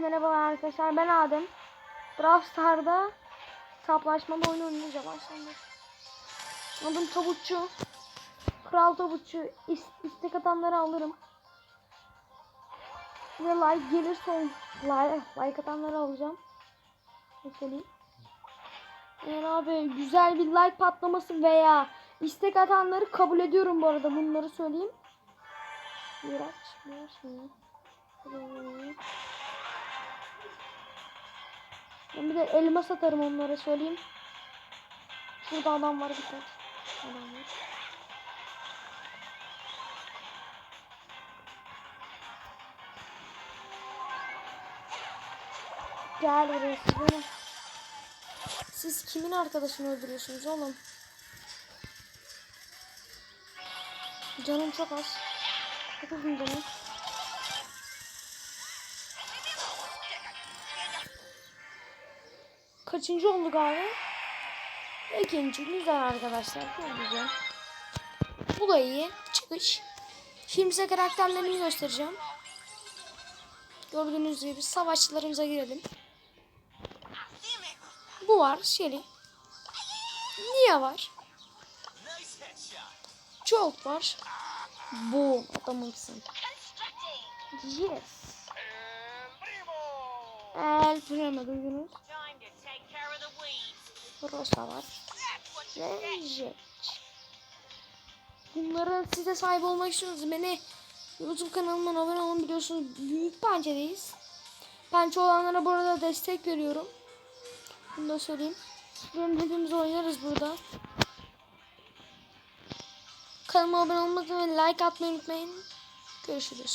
Merhabalar arkadaşlar ben Adem. Brawl Stars'da hesaplaşmalı oyun oynayacağım aslında. Adım Tabutçu. Kral Tabutçu. İs- istek atanları alırım. Ve like gelirse like, like atanları alacağım. Söyleyeyim? Eğer abi güzel bir like patlaması veya istek atanları kabul ediyorum bu arada bunları söyleyeyim. Miraç, Miraç mı? Ben bir de elma satarım onlara söyleyeyim. Şurada adam var bir tane. Adam var. Gel buraya siz kimin arkadaşını öldürüyorsunuz oğlum? Canım çok az. Çok uzun canım. Kaçıncı olduk abi? İkinci. Güzel arkadaşlar. Çok güzel. Bu da iyi. Çıkış. Şimdi size karakterlerimi göstereceğim. Gördüğünüz gibi savaşçılarımıza girelim. Bu var. Shelly. Nia var. Jolt var. Bu adamımsın. Yes. El Primo Rosa var. Ve. Jet. Bunlara size sahip olmak istiyorsanız beni YouTube kanalımdan abone olun biliyorsunuz büyük pencereyiz. Pençe olanlara bu arada destek veriyorum. Bunu da söyleyeyim. Benim hepimiz oynarız burada. Kanalıma abone olmayı ve like atmayı unutmayın. Görüşürüz.